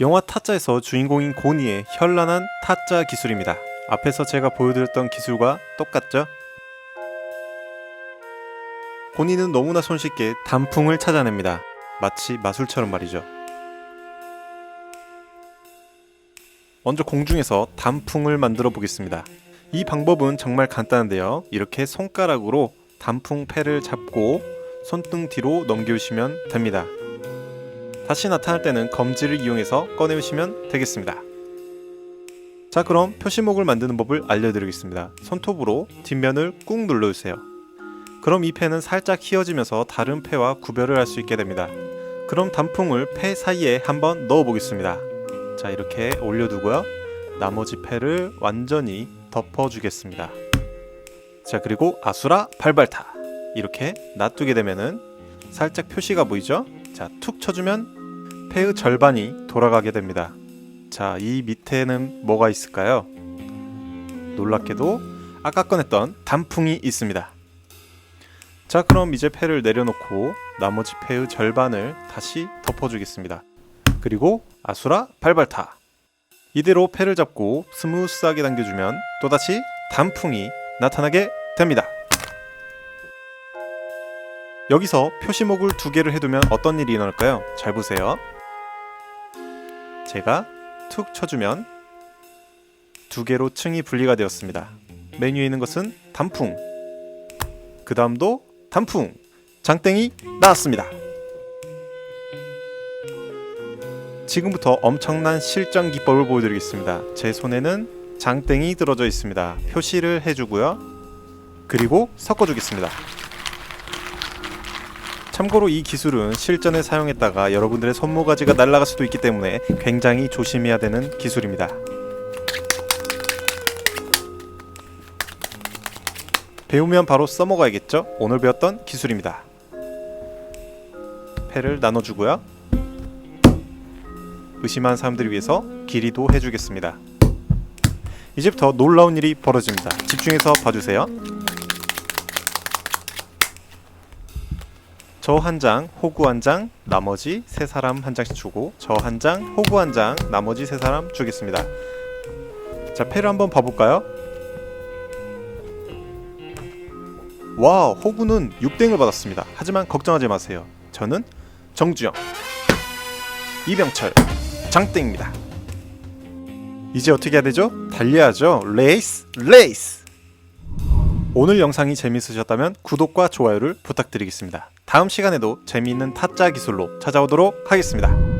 영화 타짜에서 주인공인 고니의 현란한 타짜 기술입니다. 앞에서 제가 보여드렸던 기술과 똑같죠? 고니는 너무나 손쉽게 단풍을 찾아냅니다. 마치 마술처럼 말이죠. 먼저 공중에서 단풍을 만들어 보겠습니다. 이 방법은 정말 간단한데요. 이렇게 손가락으로 단풍 패를 잡고 손등 뒤로 넘겨주시면 됩니다. 다시 나타날 때는 검지를 이용해서 꺼내시면 되겠습니다. 자 그럼 표시목을 만드는 법을 알려드리겠습니다. 손톱으로 뒷면을 꾹 눌러주세요. 그럼 이 펜은 살짝 휘어지면서 다른 패와 구별을 할 수 있게 됩니다. 그럼 단풍을 패 사이에 한번 넣어 보겠습니다. 자 이렇게 올려두고요. 나머지 패를 완전히 덮어주겠습니다. 자 그리고 아수라 발발타 이렇게 놔두게 되면은 살짝 표시가 보이죠? 자 툭 쳐주면 패의 절반이 돌아가게 됩니다. 자 이 밑에는 뭐가 있을까요? 놀랍게도 아까 꺼냈던 단풍이 있습니다. 자 그럼 이제 패를 내려놓고 나머지 패의 절반을 다시 덮어주겠습니다. 그리고 아수라 발발타 이대로 패를 잡고 스무스하게 당겨주면 또다시 단풍이 나타나게 됩니다. 여기서 표시목을 두 개를 해두면 어떤 일이 일어날까요? 잘 보세요. 제가 툭 쳐주면 두 개로 층이 분리가 되었습니다. 메뉴에 있는 것은 단풍. 그 다음도 단풍. 장땡이 나왔습니다. 지금부터 엄청난 실전 기법을 보여드리겠습니다. 제 손에는 장땡이 들어져 있습니다. 표시를 해주고요. 그리고 섞어주겠습니다. 참고로 이 기술은 실전에 사용했다가 여러분들의 손모가지가 날아갈 수도 있기 때문에 굉장히 조심해야 되는 기술입니다. 배우면 바로 써먹어야겠죠? 오늘 배웠던 기술입니다. 패를 나눠주고요. 의심한 사람들을 위해서 길이도 해주겠습니다. 이제부터 놀라운 일이 벌어집니다. 집중해서 봐주세요. 저 한 장, 호구 한 장, 나머지 세 사람 한 장씩 주고 저 한 장, 호구 한 장, 나머지 세 사람 주겠습니다. 자, 패를 한번 봐볼까요? 와, 호구는 6땡을 받았습니다. 하지만 걱정하지 마세요. 저는 정주영, 이병철, 장땡입니다. 이제 어떻게 해야 되죠? 달려야죠. 레이스, 레이스. 오늘 영상이 재밌으셨다면 구독과 좋아요를 부탁드리겠습니다. 다음 시간에도 재미있는 타짜 기술로 찾아오도록 하겠습니다.